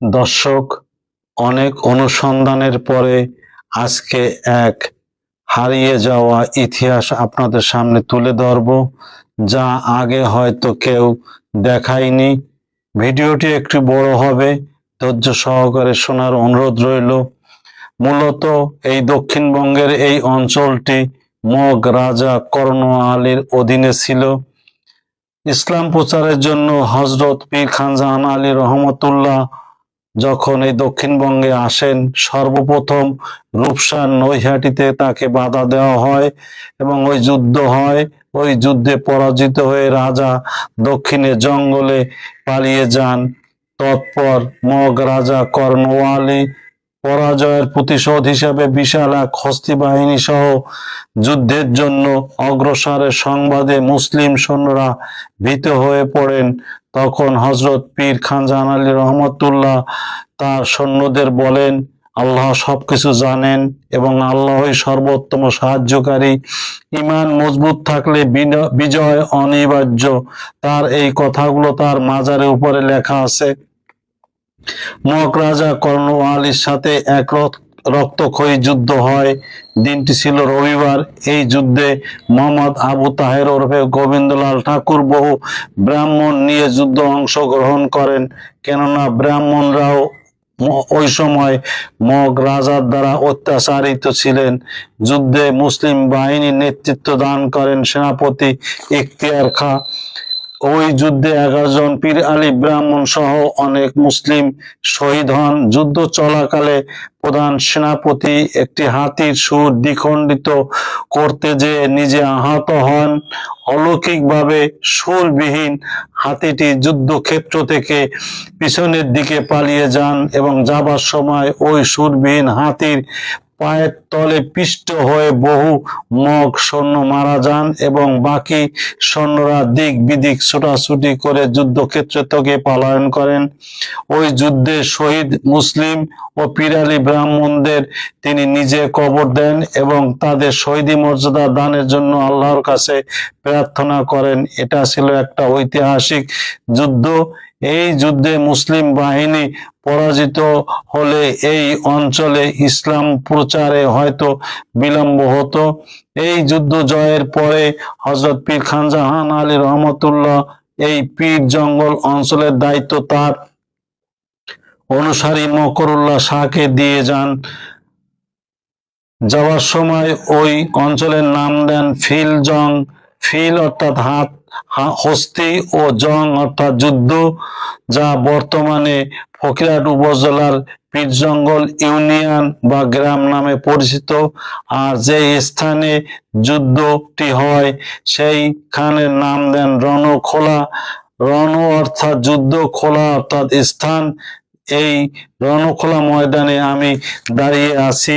দর্শক, অনেক অনুসন্ধানের পরে আজকে এক হারিয়ে যাওয়া ইতিহাস আপনাদের সামনে তুলে ধরব, যা আগে হয়তো কেউ দেখায়নি। ভিডিওটি একটু বড় হবে, ধৈর্য সহকারে শোনার অনুরোধ রইল। মূলত এই দক্ষিণবঙ্গের এই অঞ্চলটি মগ রাজা কর্ণ আলীর অধীনে ছিল। ইসলাম প্রচারের জন্য হজরত পীর খানজাহান আলী রহমতুল্লাহ যখন এই দক্ষিণবঙ্গে আসেন, সর্বপ্রথম রূপসার নৈহাটিতে তাকে বাধা দেওয়া হয় এবং ওই যুদ্ধ হয়। ওই যুদ্ধে পরাজিত হয়ে রাজা দক্ষিণে জঙ্গলে পালিয়ে যান। তৎপর মগ রাজা কর্ণওয়ালি পরাজয়ের প্রতিশোধ হিসাবে বিশাল এক হস্তি বাহিনী সহ যুদ্ধের জন্য অগ্রসরের সংবাদে মুসলিম সৈন্যরা ভীত হয়ে পড়েন। তখন হজরত পীর খান জাহান আলী রহমতুল্লাহ তার সৈন্যদের বলেন, আল্লাহ সবকিছু জানেন এবং আল্লাহই সর্বোত্তম সাহায্যকারী। ইমান মজবুত থাকলে বিজয় অনিবার্য। তার এই কথাগুলো তার মাজারের উপরে লেখা আছে। মক রাজা কর্ণওয়ালির সাথে এক রক- রক্তক্ষয়ী যুদ্ধ হয়। দিনটি ছিল রবিবার। এই যুদ্ধে মোহাম্মদ আবু তাহের ওরফে গোবিন্দলাল ঠাকুর বহু ব্রাহ্মণ নিয়ে যুদ্ধ অংশগ্রহণ করেন। কেননা ব্রাহ্মণরাও ওই সময় মগ রাজার দ্বারা অত্যাচারিত ছিলেন। যুদ্ধে মুসলিম বাহিনীর নেতৃত্ব দান করেন সেনাপতি ইখতিয়ার খা। ওই যুদ্ধে এগারো জন পীর আলী ব্রাহ্মণ সহ অনেক মুসলিম শহীদ হন। যুদ্ধ চলাকালে প্রধান সেনাপতি একটি হাতির সুর দ্বিখণ্ডিত করতে যে নিজে আহত হন। অলৌকিকভাবে সুরবিহীন হাতিটি যুদ্ধক্ষেত্র থেকে পিছনের দিকে পালিয়ে যান এবং যাবার সময় ওই সুরবিহীন হাতির পায়ের তলে পিষ্ট হয়ে বহু মগ সৈন্য মারা যান এবং বাকি সৈন্যরা দিক বিদিক ছোটাছুটি করে যুদ্ধক্ষেত্র থেকে পলায়ন করেন। ওই যুদ্ধে শহীদ মুসলিম ও পিরালি ব্রাহ্মণদের তিনি নিজে কবর দেন এবং তাদের শহীদি মর্যাদা দানের জন্য আল্লাহর কাছে প্রার্থনা করেন। এটা ছিল একটা ঐতিহাসিক যুদ্ধ। এই যুদ্ধে মুসলিম বাহিনী পরাজিত হলে এই অঞ্চলে ইসলাম প্রচারে হয়তো বিলম্ব হতো। এই যুদ্ধ জয়ের পরে হজরত পীর খান জাহান আলী রহমতুল্লাহ এই পীর জঙ্গল অঞ্চলের দায়িত্ব তার। অনুসারী মকরুল্লাহ শাহকে দিয়ে যান। যাওয়ার সময় ওই অঞ্চলের নাম দেন ফিল জং ফিল অর্থাৎ হাত হস্তি ও জং অর্থাৎ যুদ্ধ, যা বর্তমানে ফকিরহাট উপজেলার পীরজঙ্গল ইউনিয়ন বা গ্রাম নামে পরিচিত। আর যে স্থানে যুদ্ধটি হয়, সেইখানের নাম দেন রণখোলা। রণ অর্থাৎ যুদ্ধ, খোলা অর্থাৎ স্থান। এই রণখোলা ময়দানে আমি দাঁড়িয়ে আছি,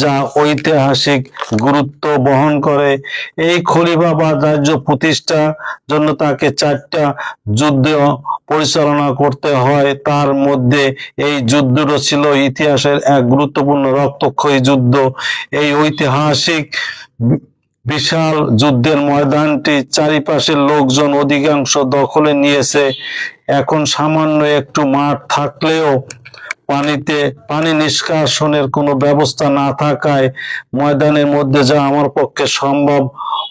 যা ঐতিহাসিক গুরুত্ব বহন করে। এই খলিফাবাদ রাজ্য প্রতিষ্ঠা জন্য তাকে চারটা যুদ্ধ পরিচালনা করতে হয়। তার মধ্যে এই যুদ্ধটা ছিল ইতিহাসের এক গুরুত্বপূর্ণ রক্তক্ষয়ী যুদ্ধ। এই ঐতিহাসিক বিশাল যুদ্ধের ময়দানটি চারিপাশের লোকজন অধিকাংশ দখলে নিয়েছে। এখন সামান্য একটু মাঠ থাকলেও পানিতে, পানি নিষ্কাশনের কোনো ব্যবস্থা না থাকায় ময়দানের মধ্যে যা আমার পক্ষে সম্ভব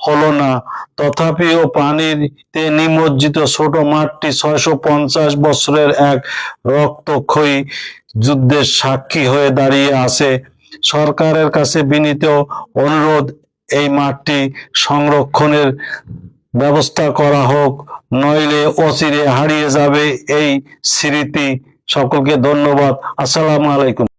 হলো না। তথাপিও পানিতে নিমজ্জিত ছোট মাঠটি ছয়শো পঞ্চাশ বছরের এক রক্তক্ষয়ী যুদ্ধের সাক্ষী হয়ে দাঁড়িয়ে আছে। সরকারের কাছে বিনীত অনুরোধ, এই মাঠটি সংরক্ষণের ব্যবস্থা করা হোক নইলে অচিরে হারিয়ে যাবে এই স্মৃতি। সকলকে ধন্যবাদ। আসসালামু আলাইকুম।